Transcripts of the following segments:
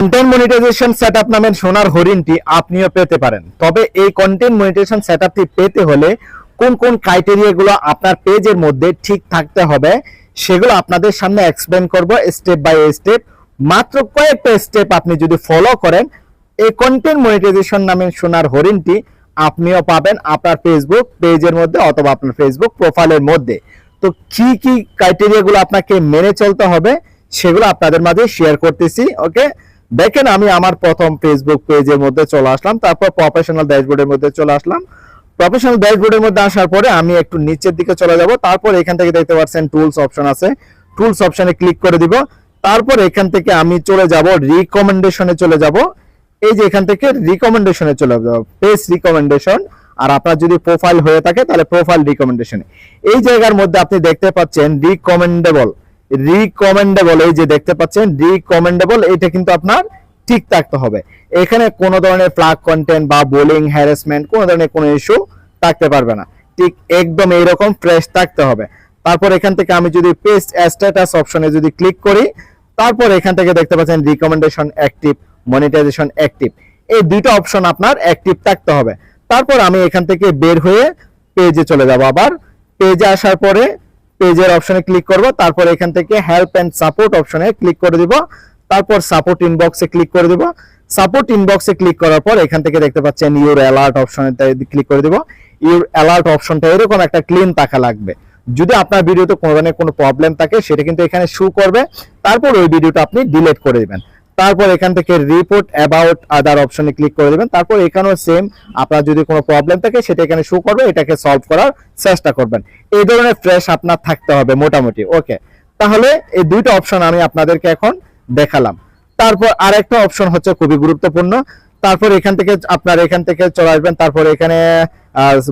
Content monetization setup নামের সোনার হরিণটি আপনিও পেতে পারেন। তবে এই কন্টেন্ট মনিটাইজেশন সেটআপটি পেতে হলে কোন কোন ক্রাইটেরিয়া গুলো আপনার পেজের মধ্যে ঠিক থাকতে হবে, সেগুলো আপনাদের সামনে এক্সপ্লেন করব স্টেপ বাই স্টেপ মাত্র কয়েকটা স্টেপ আপনি যদি ফলো করেন, এই কন্টেন্ট মনিটাইজেশন নামের সোনার হরিণটি আপনিও পাবেন আপনার ফেসবুক পেজের মধ্যে অথবা আপনার ফেসবুক প্রোফাইলের মধ্যে। তো কি কি ক্রাইটেরিয়া গুলো আপনাকে মেনে চলতে হবে, সেগুলো আপনাদের মাঝে শেয়ার করতেছি ওকে দেখেন আমি আমার প্রথম ফেসবুক পেজের মধ্যে চলে আসলাম, তারপর প্রফেশনাল ড্যাশবোর্ডের মধ্যে চলে আসলাম। প্রফেশনাল ড্যাশবোর্ডের মধ্যে আসার পরে আমি একটু নিচের দিকে চলে যাব, তারপর এখান থেকে দেখতে পাচ্ছেন টুলস অপশন আছে। টুলস অপশনে ক্লিক করে দিব, তারপর এখান থেকে আমি চলে যাব রিকমেন্ডেশনে চলে যাব। এই যে এখান থেকে রিকমেন্ডেশনে চলে যাব পেজ রিকমেন্ডেশন আর আপনার যদি প্রোফাইল হয়ে থাকে, তাহলে প্রোফাইল রিকমেন্ডেশন এই জায়গার মধ্যে আপনি দেখতে পাচ্ছেন রিকমেন্ডেবল রিকমেন্ডেবল এই যে দেখতে পাচ্ছেন রিকমেন্ডেবল এটা কিন্তু আপনার ঠিক থাকতে হবে। এখানে কোনো ধরনের ফ্লাগ কন্টেন্ট বা বোলিং হ্যারাসমেন্ট কোনো ধরনের কোনো ইস্যু থাকতে পারবে না। ঠিক একদম এইরকম ফ্রেশ থাকতে হবে। তারপর এখান থেকে আমি যদি পেজ স্ট্যাটাস অপশনে যদি ক্লিক করি, তারপর এখান থেকে দেখতে পাচ্ছেন রিকমেন্ডেশন অ্যাক্টিভ মনিটাইজেশন অ্যাক্টিভ এই দুইটা অপশন আপনার অ্যাক্টিভ থাকতে হবে। তারপর আমি এখান থেকে বের হয়ে পেজে চলে যাব আবার। পেজে আসার পরে পেজের অপশনে ক্লিক করব, তারপর এখান থেকে হেল্প এন্ড সাপোর্ট অপশনে ক্লিক করে দিব। তারপর সাপোর্ট ইনবক্সে ক্লিক করে দিব। সাপোর্ট ইনবক্সে ক্লিক করার পর এখান থেকে দেখতে পাচ্ছেন ইউর অ্যালার্ট অপশনে ক্লিক করে দিব। ইউর অ্যালার্ট অপশনটা এরকম একটা ক্লিন থাকা লাগবে। যদি আপনার ভিডিওতে কোনো ধরনের কোনো প্রবলেম থাকে, সেটা কিন্তু এখানে শু করবে। তারপর ওই ভিডিওটা আপনি ডিলিট করে দিবেন। তারপর এখান থেকে রিপোর্ট অ্যাবাউট আদার অপশনে ক্লিক করে দেবেন। তারপর এখানেও সেম আপনার যদি কোনো প্রবলেম থাকে, সেটা এখানে শো করবে, এটাকে সলভ করার চেষ্টা করবেন। এই ধরনের ফ্রেশ আপনার থাকতে হবে মোটামুটি ওকে তাহলে এই দুইটা অপশন আমি আপনাদেরকে এখন দেখালাম। তারপর আরেকটা অপশন হচ্ছে খুবই গুরুত্বপূর্ণ। তারপর এখান থেকে আপনার এখান থেকে চলে আসবেন, তারপর এখানে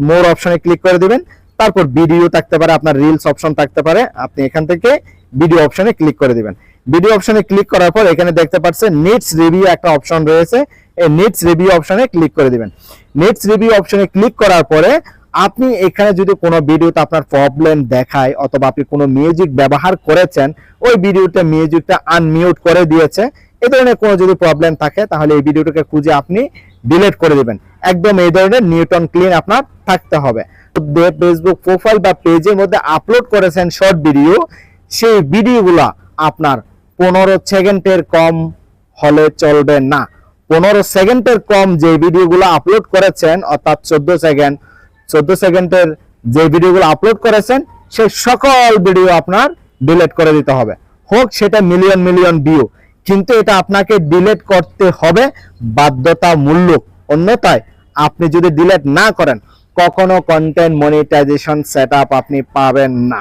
মোর অপশনে ক্লিক করে দিবেন। তারপর ভিডিও থাকতে পারে, আপনার রিলস অপশন থাকতে পারে, আপনি এখান থেকে ভিডিও অপশনে ক্লিক করে দিবেন। ভিডিও অপশনে ক্লিক করার পর এখানে দেখতে পাচ্ছেন নিডস রিভিউ একটা অপশন রয়েছে। এই নিডস রিভিউ অপশনে ক্লিক করে দিবেন। নিটস রিভিউ অপশনে ক্লিক করার পরে আপনি এখানে যদি কোনো ভিডিওতে আপনার প্রবলেম দেখায় অথবা আপনি কোনো মিউজিক ব্যবহার করেছেন, ওই ভিডিওতে মিউজিকটা আনমিউট করে দিয়েছে। এ ধরনের কোনো যদি প্রবলেম থাকে, তাহলে এই ভিডিওটাকে খুঁজে আপনি ডিলিট করে দিবেন। একদম এই ধরনের নিউটন ক্লিন আপনার থাকতে হবে। ফেসবুক প্রোফাইল বা পেজের মধ্যে আপলোড করেছেন শর্ট ভিডিও সেই ভিডিওগুলা আপনার পনেরো সেকেন্ডের কম হলে চলবে না। পনেরো সেকেন্ডের কম যে ভিডিওগুলো আপলোড করেছেন, অর্থাৎ চোদ্দ সেকেন্ড, চোদ্দ সেকেন্ডের যে ভিডিওগুলো আপলোড করেছেন সেই সকল ভিডিও আপনার ডিলিট করে দিতে হবে। হোক সেটা মিলিয়ন মিলিয়ন ভিউ কিন্তু এটা আপনাকে ডিলিট করতে হবে বাধ্যতামূলক। অন্যথায় আপনি যদি ডিলিট না করেন, কখনো কন্টেন্ট মনিটাইজেশন সেটআপ আপনি পাবেন না।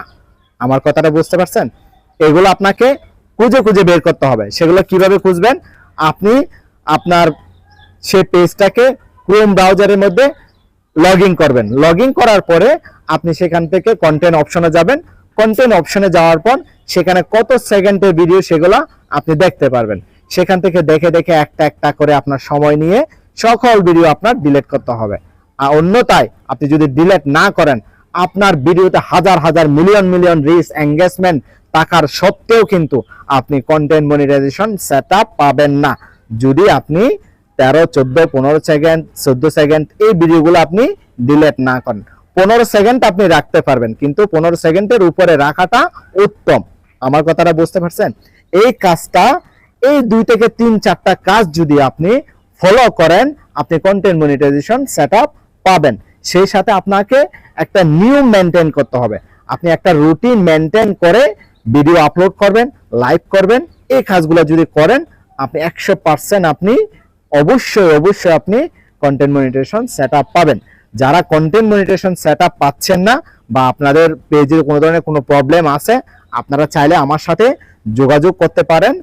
আমার কথাটা বুঝতে পারছেন? এগুলো আপনাকে খুঁজে খুঁজে বের করতে হবে। সেগুলো কীভাবে খুঁজবেন? আপনি আপনার সেই পেজটাকে ক্রোম ব্রাউজারের মধ্যে লগ করবেন। লগ করার পরে আপনি সেখান থেকে কন্টেন্ট অপশনে যাবেন। কন্টেন্ট অপশনে যাওয়ার পর সেখানে কত সেকেন্ডের ভিডিও সেগুলো আপনি দেখতে পারবেন। সেখান থেকে দেখে দেখে একটা একটা করে আপনার সময় নিয়ে সকল ভিডিও আপনার ডিলিট করতে হবে। আর অন্যথায় আপনি যদি ডিলিট না করেন, আপনার ভিডিওতে হাজার হাজার মিলিয়ন মিলিয়ন রিচ এঙ্গেজমেন্ট টাকার সত্ত্বেও কিন্তু আপনি কন্টেন্ট মনিটাইজেশন সেট পাবেন না। যদি আপনি তেরো, চোদ্দ, পনেরো সেকেন্ড চোদ্দ সেকেন্ড এই ভিডিওগুলো আপনি ডিলিট না করেন। পনেরো সেকেন্ড আপনি রাখতে পারবেন, কিন্তু পনেরো সেকেন্ডের উপরে রাখাটা উত্তম। আমার কথাটা বুঝতে পারছেন? এই কাজটা, এই দুই থেকে তিন চারটা কাজ যদি আপনি ফলো করেন, আপনি কন্টেন্ট মনিটাইজেশন সেট পাবেন। সেই সাথে আপনাকে একটা নিয়ম মেনটেন করতে হবে। আপনি একটা রুটিন মেনটেন করে ভিডিও আপলোড করবেন লাইভ করবেন, এই কাজগুলো যদি করেন, আপনি একশো পার্সেন্ট আপনি অবশ্যই অবশ্যই আপনি কন্টেন্ট মনিটাইজেশন সেট পাবেন। যারা কন্টেন্ট মনিটেশন সেট পাচ্ছেন না বা আপনাদের পেজের কোনো ধরনের কোনো প্রবলেম আছে, আপনারা চাইলে আমার সাথে যোগাযোগ করতে পারেন।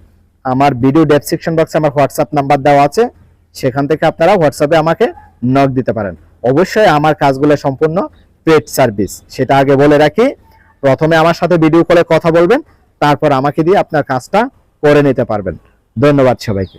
আমার ভিডিও ডেসক্রিপশন বক্সে আমার হোয়াটসঅ্যাপ নাম্বার দেওয়া আছে। সেখান থেকে আপনারা হোয়াটসঅ্যাপে আমাকে নক দিতে পারেন। অবশ্যই আমার কাজগুলো সম্পূর্ণ পেড সার্ভিস সেটা আগে বলে রাখি। প্রথমে আমার সাথে ভিডিও কলে কথা বলবেন, তারপর আমাকে দিয়ে আপনার কাজটা করে নিতে পারবেন। ধন্যবাদ সবাইকে।